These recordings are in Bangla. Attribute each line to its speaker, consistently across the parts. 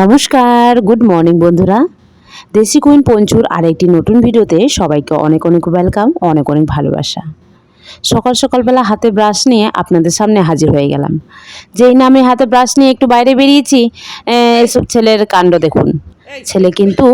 Speaker 1: নমস্কার গুড মর্নিং বন্ধুরা। দেশি কুইন পঞ্চুর আরেকটি নতুন ভিডিওতে সবাইকে অনেক অনেক ওয়েলকাম অনেক অনেক ভালোবাসা। সকাল সকালবেলা হাতে ব্রাশ নিয়ে আপনাদের সামনে হাজির হয়ে গেলাম। যেই না আমি হাতে ব্রাশ নিয়ে একটু বাইরে বেরিয়েছি এসব ছেলের কাণ্ড দেখুন। ছেলে কিন্তু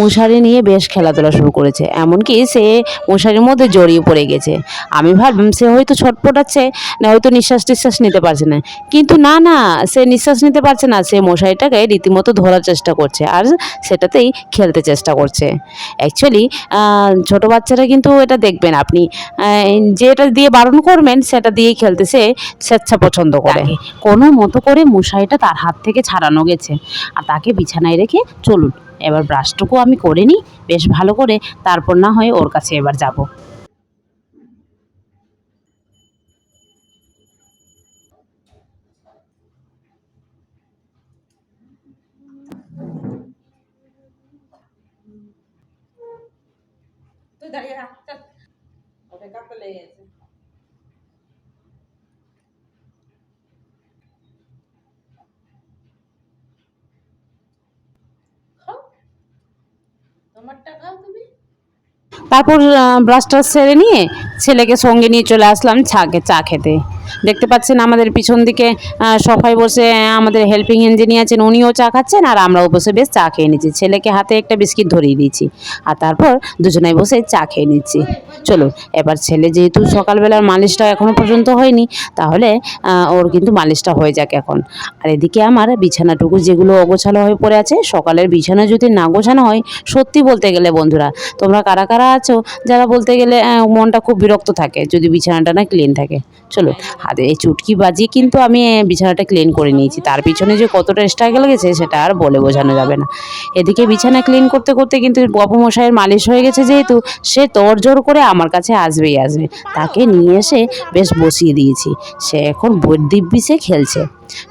Speaker 1: মশারি নিয়ে বেশ খেলাধুলা শুরু করেছে। এমনকি সে মশারির মধ্যে জড়িয়ে পড়ে গেছে। আমি ভাবলাম সে হয়তো ছটপটাচ্ছে না হয়তো নিঃশ্বাস টিশ্বাস নিতে পারছে না। কিন্তু না না সে নিঃশ্বাস নিতে পারছে না। সে মশারিটাকে রীতিমতো ধরার চেষ্টা করছে আর সেটাতেই খেলতে চেষ্টা করছে। অ্যাকচুয়ালি ছোটো বাচ্চারা কিন্তু এটা দেখবেন। আপনি যেটা দিয়ে বারণ করবেন সেটা দিয়েই খেলতে সে স্বেচ্ছা পছন্দ করে। কোনো মতো করে মশারিটা তার হাত থেকে ছাড়ানো গেছে। আর তাকে বিছানায় রেখে চলুন, এবার ব্রাশটুকু আমি করে নিই, বেশ ভালো করে, তারপর না হয় ওর কাছে এবার যাব।
Speaker 2: দাঁড়িয়ে ওকে লেগে গেছে খাও
Speaker 1: তারপর ব্রাশটা সেরে নিয়ে ছেলেকে সঙ্গে নিয়ে চলে আসলাম চাকে চা খেতে। দেখতে পাচ্ছেন আমাদের পিছন দিকে সবাই বসে আমাদের হেল্পিং যিনি আছেন। উনিও চা খাচ্ছেন আর আমরাও বসে বেশ চা খেয়ে নিচ্ছি। ছেলেকে হাতে একটা বিস্কিট ধরিয়ে দিয়েছি। আর তারপর দুজনাই বসে চা খেয়ে নিচ্ছি। চলুন, এবার ছেলে যেহেতু সকালবেলার মালিশটা এখনও পর্যন্ত হয়নি, তাহলে ওর কিন্তু মালিশটা হয়ে যাক এখন। আর এদিকে আমার বিছানাটুকু যেগুলো অগোছালো হয়ে পড়ে আছে, সকালের বিছানা যদি না গোছানো হয়, সত্যি বলতে গেলে বন্ধুরা, তোমরা কারা কারা আছো? যারা বলতে গেলে মনটা খুব বিরক্ত থাকে, যদি বিছানাটা না ক্লিন থাকে। চলো হাতে এই চুটকি বাজিয়ে কিন্তু আমি বিছানাটা ক্লিন করে নিয়েছি। তার পিছনে যে কতটা স্ট্রাগল গেছে সেটা আর বলে বোঝানো যাবে না। এদিকে বিছানা ক্লিন করতে করতে কিন্তু মশাইয়ের মালিশ হয়ে গেছে যেহেতু, সে তোড়জোড় করে আমার কাছে আসবেই আসবে। তাকে নিয়ে এসে বেশ বসিয়ে দিয়েছি। সে এখন বৈদ্যিব্যি সে খেলছে।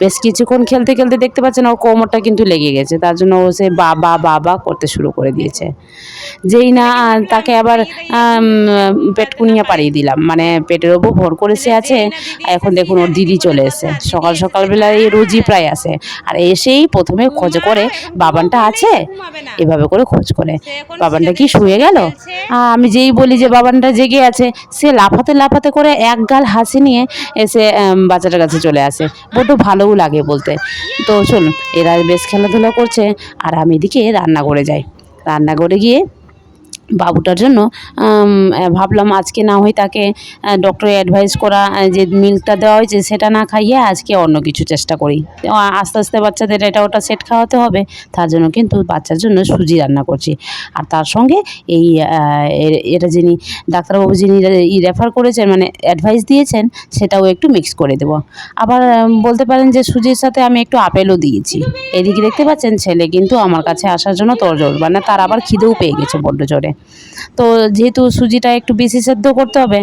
Speaker 1: বেশ কিছুক্ষণ খেলতে খেলতে দেখতে পাচ্ছেন ওর কোমরটা কিন্তু লেগে গেছে। তার জন্য ও সে বাবা বাবা করতে শুরু করে দিয়েছে। যেই না তাকে আবার পেটকুনিয়া পাড়িয়ে দিলাম। মানে পেটের ওপর ভর করে সে আছে। এখন দেখুন ওর দিদি চলে এসে সকাল সকালবেলা এই রোজই প্রায় আসে। আর এসেই প্রথমে খোঁজ করে, বাবানটা আছে? এভাবে করে খোঁজ করে। বাবানটা কি শুয়ে গেল? আমি যেই বলি যে বাবানটা জেগে আছে, সে লাফাতে লাফাতে করে এক গাল হাসি নিয়ে এসে বাচ্চাটার কাছে চলে আসে। বড্ড ভালোও লাগে বলতে। তো চলুন, এরা বেশ খেলাধুলা করছে আর আমি এদিকে রান্না করে যাই। রান্না করে গিয়ে বাবুটার জন্য ভাবলাম আজকে না হয় তাকে ডক্টরের অ্যাডভাইস করা যে মিল্কটা দেওয়া হয়েছে সেটা না খাইয়ে আজকে অন্য কিছু চেষ্টা করি। আস্তে আস্তে বাচ্চাদের এটা ওটা সেট খাওয়াতে হবে, তার জন্য কিন্তু বাচ্চার জন্য সুজি রান্না করছি। আর তার সঙ্গে এই এটা যিনি, ডাক্তারবাবু যিনি রেফার করেছেন মানে অ্যাডভাইস দিয়েছেন, সেটাও একটু মিক্স করে দেবো। আবার বলতে পারেন যে সুজির সাথে আমি একটু আপেলও দিয়েছি। এদিকে দেখতে পাচ্ছেন ছেলে কিন্তু আমার কাছে আসার জন্য তোরজোর মানে তার আবার খিদেও পেয়ে গেছে বড্ড জোরে। তো যেহেতু সুজিটা একটু বেশি সেদ্ধ করতে হবে,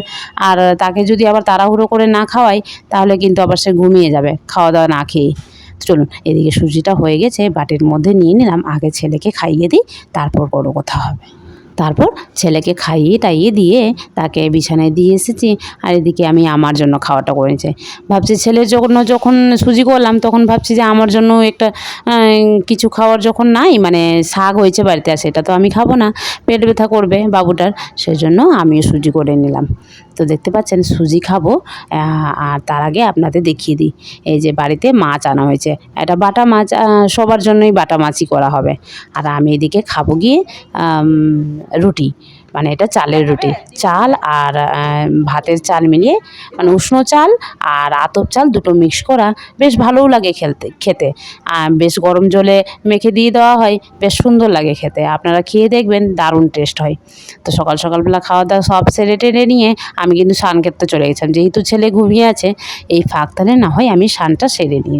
Speaker 1: আর তাকে যদি আবার তাড়াহুড়ো করে না খাওয়াই, তাহলে কিন্তু আবার সে ঘুমিয়ে যাবে খাওয়া দাওয়া না খেয়ে। চলুন, এদিকে সুজিটা হয়ে গেছে, বাটির মধ্যে নিয়ে নিলাম, আগে ছেলেকে খাইয়ে দিই, তারপর বড় কথা হবে। তারপর ছেলেকে খাইয়ে টাইয়ে দিয়ে তাকে বিছানায় দিয়ে এসেছি। আর এদিকে আমি আমার জন্য খাওয়াটা করে নিয়েছি। ভাবছি ছেলের জন্য যখন সুজি করলাম তখন ভাবছি যে আমার জন্য একটা কিছু খাওয়ার যখন নাই মানে শাক হয়েছে বাড়িতে আর সেটা তো আমি খাব না। পেট ব্যথা করবে বাবুটার সেই জন্য আমিও সুজি করে নিলাম। তো দেখতে পাচ্ছেন সুজি খাব আর তার আগে আপনাদের দেখিয়ে দিই। এই যে বাড়িতে মাছ আনা হয়েছে। এটা বাটা মাছ সবার জন্যই বাটা মাছই করা হবে। আর আমি এদিকে খাব গিয়ে আম, রুটি। মানে এটা চালের রুটি। চাল আর ভাতের চাল মিলিয়ে মানে উষ্ণ চাল আর আতপ চাল দুটো মিক্স করা বেশ ভালোও লাগে খেলতে, খেতে। বেশ গরম জলে মেখে দিয়ে দেওয়া হয়, বেশ সুন্দর লাগে খেতে। আপনারা খেয়ে দেখবেন, দারুণ টেস্ট হয়। তো সকাল সকালবেলা খাওয়া দাওয়া সব সেরে টেরে নিয়ে আমি কিন্তু স্নান করতে চলে গেছিলাম। যেহেতু ছেলে ঘুমিয়ে আছে, এই ফাঁক তাহলে না হয় আমি স্নানটা সেরে নিই।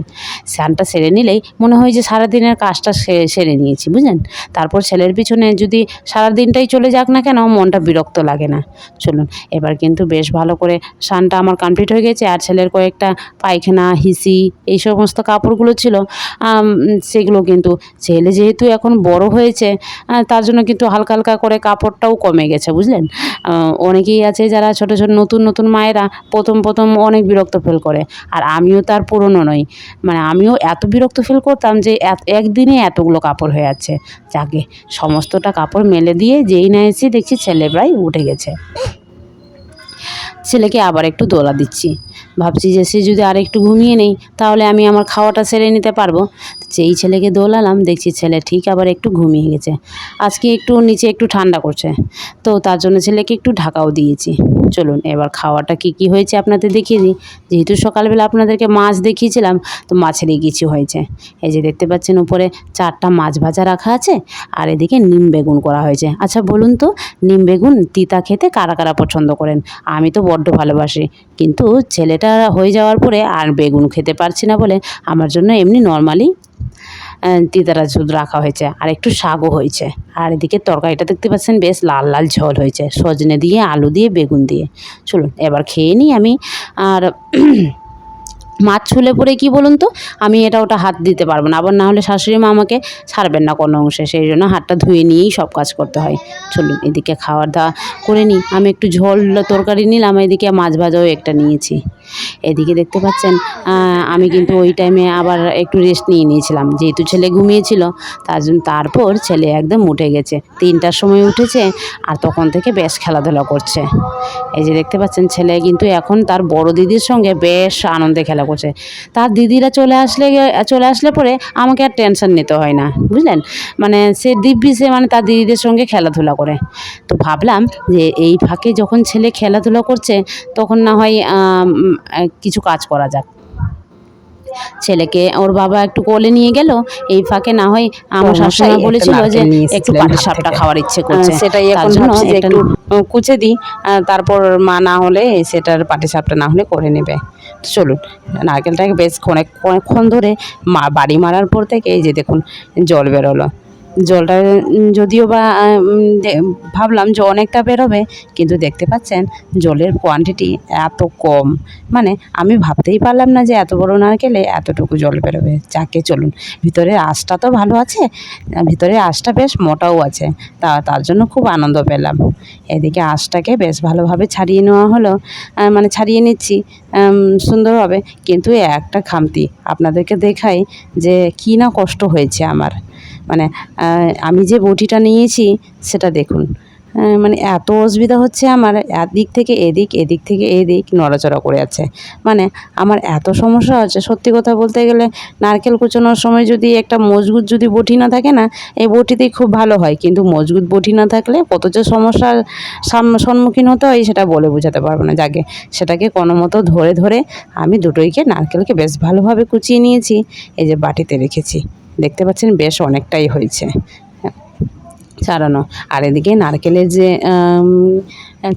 Speaker 1: স্নানটা সেরে নিলেই মনে হয় যে সারাদিনের কাজটা সেরে নিয়েছি, বুঝলেন? তারপর ছেলের পিছনে যদি সারাদিনটাই চলে যাক না কেন
Speaker 3: মনটা বিরক্ত লাগে না। চলুন, এবার কিন্তু বেশ ভালো করে স্নানটা আমার কমপ্লিট হয়ে গেছে আর ছেলের কয়েকটা পায়খানা, হিসি এই সমস্ত কাপড়গুলো ছিল সেগুলো কিন্তু ছেলে যেহেতু এখন বড় হয়েছে তার জন্য কিন্তু হালকা হালকা করে কাপড়টাও কমে গেছে, বুঝলেন? অনেকেই আছে যারা ছোটো ছোটো, নতুন নতুন মায়েরা প্রথম প্রথম অনেক বিরক্ত ফিল করে। আর আমিও তার পুরনো নই। মানে আমিও এত বিরক্ত ফিল করতাম যে একদিনে এতগুলো কাপড় হয়ে যাচ্ছে। যাকে সমস্তটা কাপড় মেলে দিয়ে যেই না এসে দেখছি ছেলে প্রায় উঠে গেছে। ছেলেকে আবার একটু দোলা দিচ্ছি। ভাবছি যে সে যদি আর একটু ঘুমিয়ে নেই, তাহলে আমি আমার খাওয়াটা সেরে নিতে পারব। যেই ছেলেকে দোলালাম, দেখছি ছেলে ঠিক আবার একটু ঘুমিয়ে গেছে। আজকে একটু নিচে একটু ঠান্ডা করছে। তো তার জন্য ছেলেকে একটু ঢাকাও দিয়েছি। চলুন, এবার খাওয়াটা কি কি হয়েছে আপনাদের দেখিয়ে দিই। যেহেতু সকালবেলা আপনাদেরকে মাছ দেখিয়েছিলাম, তো মাছেরই কিছু হয়েছে। এই যে দেখতে পাচ্ছেন উপরে চারটা মাছ ভাজা রাখা আছে, আর এদিকে নিম বেগুন করা হয়েছে। আচ্ছা বলুন তো, নিম বেগুন তিতা খেতে কারা কারা পছন্দ করেন? আমি তো বড্ড ভালোবাসি। কিন্তু ছেলেটা হয়ে যাওয়ার পরে আর বেগুন খেতে পারছি না বলে আমার জন্য এমনি নর্মালি তিতারা শুধু রাখা হয়েছে আর একটু শাকও হয়েছে। আর এদিকে তরকারিটা দেখতে পাচ্ছেন বেশ লাল লাল ঝল হয়েছে। সজনে দিয়ে, আলু দিয়ে, বেগুন দিয়ে। চলুন, এবার খেয়ে নিই আমি। আর মাছ ছুলে পরে কি বলুন তো? আমি এটা ওটা হাত দিতে পারব না। আবার না হলে শাশুড়ি মা আমাকে ছাড়বেন না কোনো অংশে। সেই জন্য হাতটা ধুয়ে নিয়েই সব কাজ করতে হয়। চলুন, এদিকে খাওয়ার দাওয়া করে নিই। আমি একটু ঝোল তরকারি নিলাম, এদিকে মাছ ভাজাও একটা নিয়েছি। এদিকে দেখতে পাচ্ছেন আমি কিন্তু ওই টাইমে আবার একটু রেস্ট নিয়ে নিয়েছিলাম। যেহেতু ছেলে ঘুমিয়েছিল, তার জন্য তারপর ছেলে একদম উঠে গেছে। তিনটার সময় উঠেছে আর তখন থেকে বেশ খেলাধুলা করছে। এই যে দেখতে পাচ্ছেন, ছেলে কিন্তু এখন তার বড় দিদির সঙ্গে বেশ আনন্দে খেলা করছে তার দিদিরা চলে আসলে চলে আসলে পরে আমাকে আর টেনশন নিতে হয় না বুঝলেন? মানে সে দিব্যি সে মানে তার দিদিদের সঙ্গে খেলাধুলা করে। তো ভাবলাম যে এই ফাঁকে যখন ছেলে খেলাধুলা করছে তখন না হয় কিছু কাজ করা যাক। ছেলেকে ওর বাবা একটু কোলে নিয়ে গেল এই ফাঁকে না হয় আমার শাশুড়ি বলেছিল যে একটু পাটি সাপটা খাওয়ার ইচ্ছে করছে।
Speaker 1: সেটাই এখন
Speaker 3: একটু
Speaker 1: কুচে দিই তারপর মা না হলে সেটার পাটি সাপটা না হলে করে নেবে। চলুন, নারকেলটাকে বেশ অনেক অনেকক্ষণ ধরে মা বাড়ি মারার পর থেকে এই যে দেখুন, জল বেরোলো। জলটা যদিও বা ভাবলাম যে অনেকটা বেরোবে কিন্তু দেখতে পাচ্ছেন জলের কোয়ান্টিটি এত কম। মানে আমি ভাবতেই পারলাম না যে এত বড় নারকেলে এতটুকু জল বেরোবে। যাকে চলুন। ভিতরের আঁশটা তো ভালো আছে আহ, ভিতরের আঁশটা বেশ মোটাও আছে। তা তার জন্য খুব আনন্দ পেলাম। এদিকে আঁশটাকে বেশ ভালোভাবে ছাড়িয়ে নেওয়া হলো। মানে ছাড়িয়ে নিচ্ছি সুন্দরভাবে। কিন্তু একটা খামতি আপনাদেরকে দেখাই যে কী না কষ্ট হয়েছে আমার। মানে আমি যে বটিটা নিয়েছি সেটা দেখুন। মানে এত অসুবিধা হচ্ছে আমার এদিক থেকে এদিক এদিক থেকে এদিক নড়াচড়া করে আছে মানে আমার এত সমস্যা হচ্ছে, সত্যি কথা বলতে গেলে নারকেল কুচোনোর সময় যদি একটা মজবুত যদি বটি না থাকে না, এই বটিতেই খুব ভালো হয়। কিন্তু মজবুত বটি না থাকলে কত যে সমস্যার সম্মুখীন হতে হয় সেটা বলে বোঝাতে পারব না। যাকে, সেটাকে কোনো মতো ধরে ধরে আমি দুটোইকে নারকেলকে বেশ ভালোভাবে কুচিয়ে নিয়েছি, এই যে বাটিতে রেখেছি। দেখতে পাচ্ছেন বেশ অনেকটাই হয়েছে। ছাড়ানো। আর এদিকে নারকেলের যে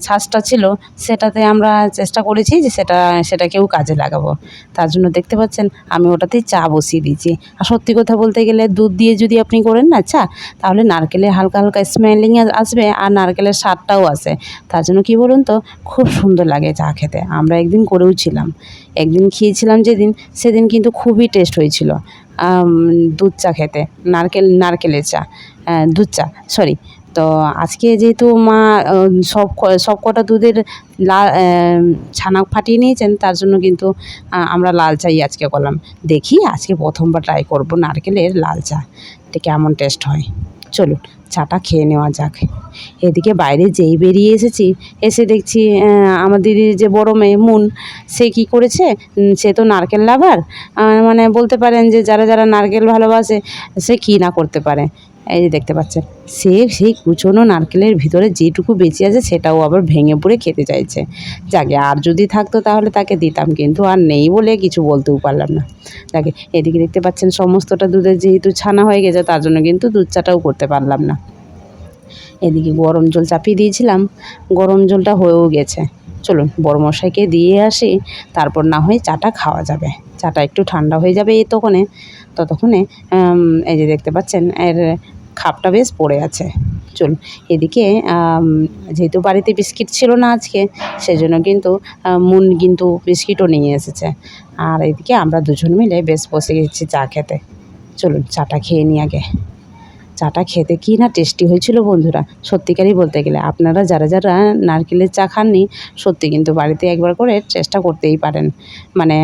Speaker 1: ছাঁচটা ছিল, সেটাতে আমরা চেষ্টা করেছি যে সেটা, সেটাকেও কাজে লাগাবো। তার জন্য দেখতে পাচ্ছেন, আমি ওটাতেই চা বসিয়ে দিয়েছি। আর সত্যি কথা বলতে গেলে দুধ দিয়ে যদি আপনি করেন না চা, তাহলে নারকেলের হালকা হালকা স্মেলিং আসবে আর নারকেলের স্বাদটাও আসে। তার জন্য কি বলুন তো, খুব সুন্দর লাগে চা খেতে। আমরা একদিন করেও ছিলাম। একদিন খেয়েছিলাম যেদিন, সেদিন কিন্তু খুবই টেস্ট হয়েছিল দুধ চা খেতে, নারকেল, নারকেলের চা দুধ চা সরি তো আজকে যেহেতু মা সব সব কটা দুধের লাল ছানা ফাটিয়ে নিয়েছেন, তার জন্য কিন্তু আমরা লাল চাই আজকে করলাম। দেখি আজকে প্রথমবার ট্রাই করব নারকেলের লাল চা। এটা কেমন টেস্ট হয়? চলুন, চাটা খেয়ে নেওয়া যাক। এদিকে বাইরে যেই বেরিয়ে এসেছি, এসে দেখছি দিদির যে বড় মেয়ে মুন, সে কি করেছে? সে তো নারকেল লাভার। মানে বলতে পারেন যে যারা যারা নারকেল ভালোবাসে, সে কী না করতে পারে। এই যে দেখতে পাচ্ছেন, সে সেই কুচনো নারকেলের ভিতরে যেটুকু বেঁচে আছে সেটাও আবার ভেঙে পড়ে খেতে চাইছে। যাকে আর যদি থাকতো তাহলে তাকে দিতাম, কিন্তু আর নেই বলে কিছু বলতেও পারলাম না। যাকে এদিকে দেখতে পাচ্ছেন, সমস্তটা দুধের যেহেতু ছানা হয়ে গেছে, তার জন্য কিন্তু দুধ চাটাও করতে পারলাম না। এদিকে গরম জল চাপিয়ে দিয়েছিলাম, গরম জলটা হয়েও গেছে। চলুন বড় মশাইকে দিয়ে আসি, তারপর না হয় চাটা খাওয়া যাবে। চাটা একটু ঠান্ডা হয়ে যাবে এই তখনে। ততক্ষণে এই যে দেখতে পাচ্ছেন, এর খাপটা বেশ পড়ে আছে। চলুন, এদিকে যেহেতু বাড়িতে বিস্কিট ছিল না আজকে, সেজন্য কিন্তু মুন কিন্তু বিস্কিটও নিয়ে এসেছে। আর এদিকে আমরা দুজন মিলে বেশ বসে গেছি চা খেতে। চলুন, চাটা খেয়ে নিই আগে। চাটা খেতে কি না টেস্টি হয়েছিল বন্ধুরা, সত্যিকারই বলতে গেলে। আপনারা যারা যারা নারকেলের চা খাননি, সত্যি কিন্তু বাড়িতে একবার করে চেষ্টা করতেই পারেন। মানে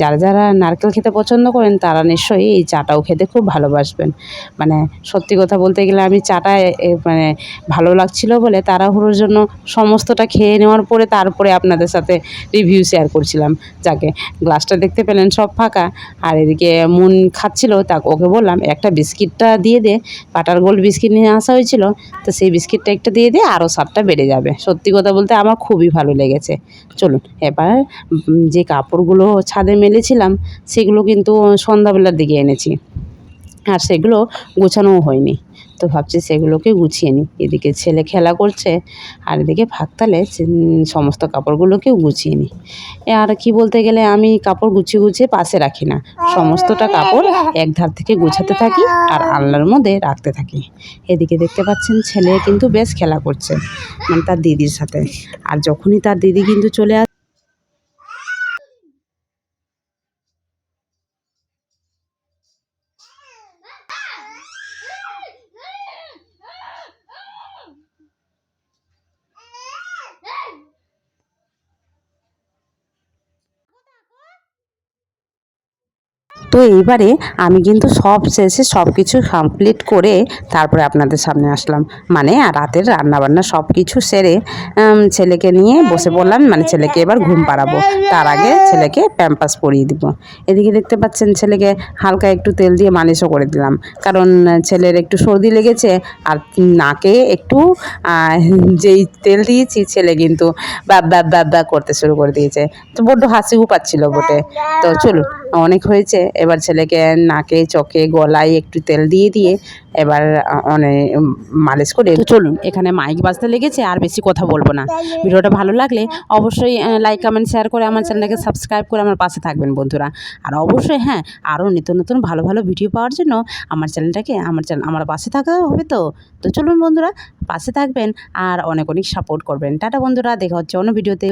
Speaker 1: যারা যারা নারকেল খেতে পছন্দ করেন, তারা নিশ্চয়ই এই চাটাও খেতে খুব ভালোবাসবেন। মানে সত্যি কথা বলতে গেলে আমি চাটা মানে ভালো লাগছিল বলে তাড়াহুড়োর জন্য সমস্তটা খেয়ে নেওয়ার পরে তারপরে আপনাদের সাথে রিভিউ শেয়ার করছিলাম। যাকে গ্লাসটা দেখতে পেলেন সব ফাঁকা, আর এদিকে মন খাচ্ছিল, তা ওকে বললাম, একটা বিস্কিটটা দিয়ে দে। বাটার গোল্ড বিস্কিট নিয়ে আসা হয়েছিল, তো সেই বিস্কিটটা একটা দিয়ে দে, আরও স্বাদটা বেড়ে যাবে। সত্যি কথা বলতে আমার খুবই ভালো লেগেছে। চলুন, এবার যে কাপড়গুলো ছাদে মেলেছিলাম, সেগুলো কিন্তু সন্ধ্যাবেলার দিকে এনেছি। আর সেগুলো গোছানোও হয়নি। তো ভাবছি সেগুলোকে গুছিয়ে নিই। এদিকে ছেলে খেলা করছে, আর এদিকে ফাঁকতালে সমস্ত কাপড়গুলোকেও গুছিয়ে নিই। আর কি বলতে গেলে আমি কাপড় গুছিয়ে গুছিয়ে পাশে রাখি না। সমস্তটা কাপড় এক ধার থেকে গুছাতে থাকি আর আলনার মধ্যে রাখতে থাকি। এদিকে দেখতে পাচ্ছেন ছেলে কিন্তু বেশ খেলা করছে মানে তার দিদির সাথে। আর যখনই তার দিদি কিন্তু চলে আসে তো এইবারে আমি কিন্তু সব শেষে সব কিছু কমপ্লিট করে তারপরে আপনাদের সামনে আসলাম। মানে রাতের রান্নাবান্না সব কিছু সেরে ছেলেকে নিয়ে বসে পড়লাম। মানে ছেলেকে এবার ঘুম পাড়াবো। তার আগে ছেলেকে প্যাম্পাস পরিয়ে দিব। এদিকে দেখতে পাচ্ছেন ছেলেকে হালকা একটু তেল দিয়ে মালিশও করে দিলাম। কারণ ছেলের একটু সর্দি লেগেছে আর নাকে একটু যেই তেল দিয়েছি ছেলে কিন্তু ব্যাব ব্যাব ব্যাব ব্যাব করতে শুরু করে দিয়েছে। তো বড্ড হাসিও পাচ্ছিল বটে। তো চলুন অনেক হয়েছে। এবার ছেলেকে নাকে, চোখে, গলায় একটু তেল দিয়ে দিয়ে এবার অনেক মালিশ করে চলুন, এখানে মাইক বাজতে লেগেছে, আর বেশি কথা বলব না। ভিডিওটা ভালো লাগলে অবশ্যই লাইক কমেন্ট শেয়ার করে আমার চ্যানেলটাকে সাবস্ক্রাইব করে আমার পাশে থাকবেন, বন্ধুরা। আর অবশ্যই হ্যাঁ আরও নিত্য নতুন ভালো ভালো ভিডিও পাওয়ার জন্য আমার চ্যানেলটাকে আমার চ্যানেল আমার পাশে থাকা হবে তো? তো চলুন, বন্ধুরা, পাশে থাকবেন আর অনেক অনেক সাপোর্ট করবেন। টাটা, বন্ধুরা, দেখা হচ্ছে অন্য ভিডিওতে